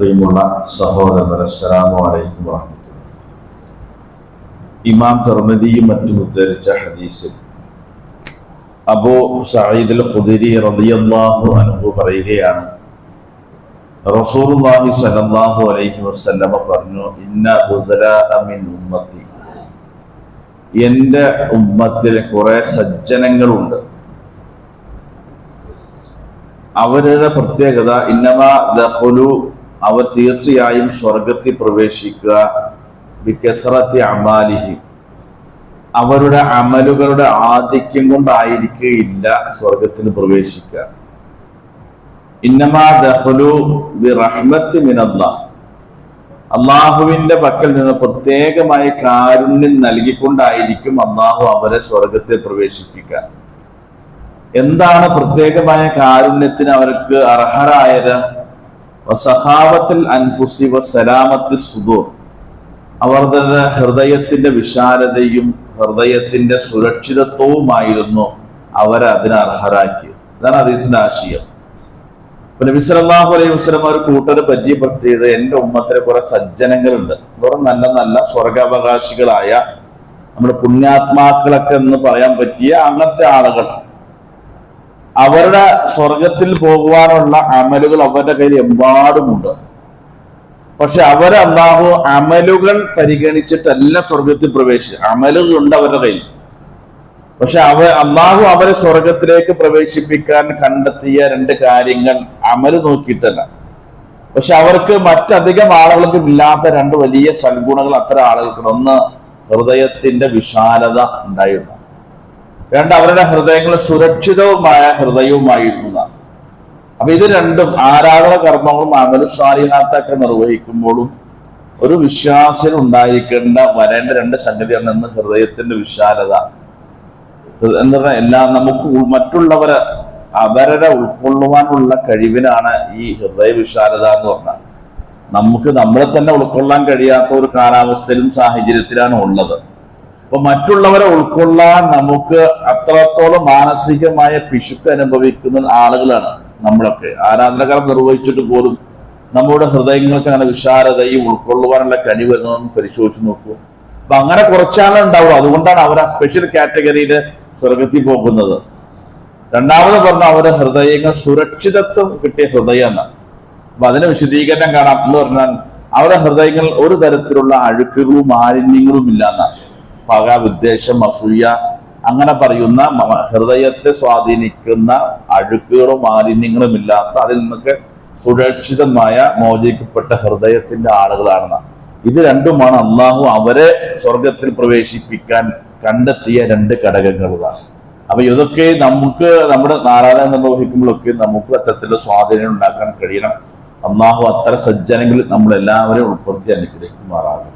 പ്രിയമുള്ള സഹോദരൻ അസ്സലാമു അലൈക്കും ഇമാം തിർമിദിയും മറ്റും ഉദ്ധരിച്ച ഹദീസിൽ അബൂ അൽ ഖുദരി റളിയല്ലാഹു അൻഹു പറയുകയാണ് റസൂലുള്ളാഹി സ്വല്ലല്ലാഹു അലൈഹി വസല്ലമ പറഞ്ഞു ഇന്ന മിൻ ഉമ്മത്തി. എന്റെ ഉമ്മത്തിൽ കുറെ സജ്ജനങ്ങളുണ്ട്. അവരുടെ പ്രത്യേകത ഇന്നമ ദഖുലു അവർ തീർച്ചയായും സ്വർഗത്തിൽ പ്രവേശിക്കുക. വികസറത്തി അമാലിഹി. അവരുടെ അമലുകളുടെ ആധിക്യം കൊണ്ടായിരിക്കുകയില്ല സ്വർഗത്തിൽ പ്രവേശിക്കുക. ഇന്നമാ ദഖുലു ബിറഹ്മത്തി മിനല്ലാഹ്. അള്ളാഹുവിന്റെ പക്കൽ നിന്ന് പ്രത്യേകമായ കാരുണ്യം നൽകിക്കൊണ്ടായിരിക്കും അള്ളാഹു അവരെ സ്വർഗത്തിൽ പ്രവേശിപ്പിക്കുക. എന്താണ് പ്രത്യേകമായ കാരുണ്യത്തിന് അവർക്ക് അർഹരായത്? സഹാവത്തിൽ അൻഫുസി സലാമത്തി സുദൂർ. അവരുടെ ഹൃദയത്തിന്റെ വിശാലതയും ഹൃദയത്തിന്റെ സുരക്ഷിതത്വവുമായിരുന്നു അവരെ അതിന് അർഹരാക്കിയത്. ഇതാണ് അതീസിന്റെ ആശയം. അപ്പൊ നബി അലൈഹി വസ്ലം ഒരു കൂട്ടരെ പരിചയപ്പെടുത്തിയത് എന്റെ ഉമ്മത്തിലെ കുറെ സജ്ജനങ്ങളുണ്ട്. വെറും നല്ല നല്ല സ്വർഗാവകാശികളായ നമ്മുടെ പുണ്യാത്മാക്കളൊക്കെ എന്ന് പറയാൻ പറ്റിയ അങ്ങനത്തെ ആളുകൾ. അവരുടെ സ്വർഗത്തിൽ പോകുവാനുള്ള അമലുകൾ അവരുടെ കയ്യിൽ എമ്പാടുമുണ്ട്. പക്ഷെ അവർ അമലുകൾ പരിഗണിച്ചിട്ടല്ല സ്വർഗത്തിൽ പ്രവേശിച്ചത്. അമലുകൾ ഉണ്ട് അവരുടെ കയ്യിൽ. പക്ഷെ അവ അള്ളാഹു അവരെ സ്വർഗത്തിലേക്ക് പ്രവേശിപ്പിക്കാൻ കണ്ടെത്തിയ രണ്ട് കാര്യങ്ങൾ അമൽ നോക്കിയിട്ടല്ല. പക്ഷെ അവർക്ക് മറ്റധികം ആളുകൾക്കും ഇല്ലാത്ത രണ്ട് വലിയ സൽഗുണങ്ങൾ അത്തരം ആളുകൾക്കുണ്ട്. ഒന്ന് ഹൃദയത്തിന്റെ വിശാലത ഉണ്ടായിരുന്നു. രണ്ട് അവരുടെ ഹൃദയങ്ങൾ സുരക്ഷിതവുമായ ഹൃദയവുമായിരുന്നതാണ് അപ്പൊ ഇത് രണ്ടും ആരാധന കർമ്മങ്ങളും അമലു സാലിഹാത്തൊക്കെ നിർവഹിക്കുമ്പോഴും ഒരു വിശ്വാസിന് ഉണ്ടായിരിക്കേണ്ട വരേണ്ട രണ്ട് സംഗതിയാണ് എന്ന് ഹൃദയത്തിന്റെ വിശാലത. എന്ന് പറഞ്ഞാൽ എല്ലാ നമുക്ക് മറ്റുള്ളവരെ അവരെ ഉൾക്കൊള്ളുവാനുള്ള കഴിവിനാണ് ഈ ഹൃദയ വിശാലത എന്ന് പറഞ്ഞാൽ നമുക്ക് നമ്മളെ തന്നെ ഉൾക്കൊള്ളാൻ കഴിയാത്ത ഒരു കാലാവസ്ഥയിലും സാഹചര്യത്തിലാണ് ഉള്ളത്. അപ്പൊ മറ്റുള്ളവരെ ഉൾക്കൊള്ളാൻ നമുക്ക് അത്രത്തോളം മാനസികമായ പിശുക്ക് അനുഭവിക്കുന്ന ആളുകളാണ് നമ്മളൊക്കെ. ആരാധനകരം നിർവഹിച്ചിട്ട് പോലും നമ്മുടെ ഹൃദയങ്ങൾക്ക് അങ്ങനെ വിശാലതയും ഉൾക്കൊള്ളുവാനുള്ള കഴിവ് എന്നൊന്ന് പരിശോധിച്ച് നോക്കൂ. അപ്പൊ അങ്ങനെ കുറച്ചാളെ ഉണ്ടാവും അതുകൊണ്ടാണ് അവർ ആ സ്പെഷ്യൽ കാറ്റഗറിയിൽ സ്വർഗത്തിൽ പോകുന്നത്. രണ്ടാമത് പറഞ്ഞ അവരുടെ ഹൃദയങ്ങൾ സുരക്ഷിതത്വം കിട്ടിയ ഹൃദയം ഹൃദയമാണ്. അപ്പൊ അതിന് വിശദീകരണം കാണാം എന്ന് പറഞ്ഞാൽ അവരുടെ ഹൃദയങ്ങൾ ഒരു തരത്തിലുള്ള അഴുക്കുകളും മാലിന്യങ്ങളും ഇല്ലാന്നാണ്. പക വിദ്വേഷം അസൂയ അങ്ങനെ പറയുന്ന ഹൃദയത്തെ സ്വാധീനിക്കുന്ന അഴുക്കുകളും മാലിന്യങ്ങളും ഇല്ലാത്ത അതിൽ നിന്നൊക്കെ സുരക്ഷിതമായ മോചിക്കപ്പെട്ട ഹൃദയത്തിന്റെ ആളുകളാണെന്ന്. ഇത് രണ്ടുമാണ് അള്ളാഹു അവരെ സ്വർഗത്തിൽ പ്രവേശിപ്പിക്കാൻ കണ്ടെത്തിയ രണ്ട് ഘടകങ്ങളാണ് അപ്പൊ ഇതൊക്കെ നമുക്ക് നമ്മുടെ നാരായണ നിർവഹിക്കുമ്പോഴൊക്കെ നമുക്ക് അത്തരത്തിലുള്ള സ്വാധീനം ഉണ്ടാക്കാൻ കഴിയണം. അള്ളാഹു അത്തരം സജ്ജനങ്ങളിൽ നമ്മളെല്ലാവരെയും ഉൾപ്പെടുത്തി അനുഗ്രഹിക്കുമാറാകട്ടെ.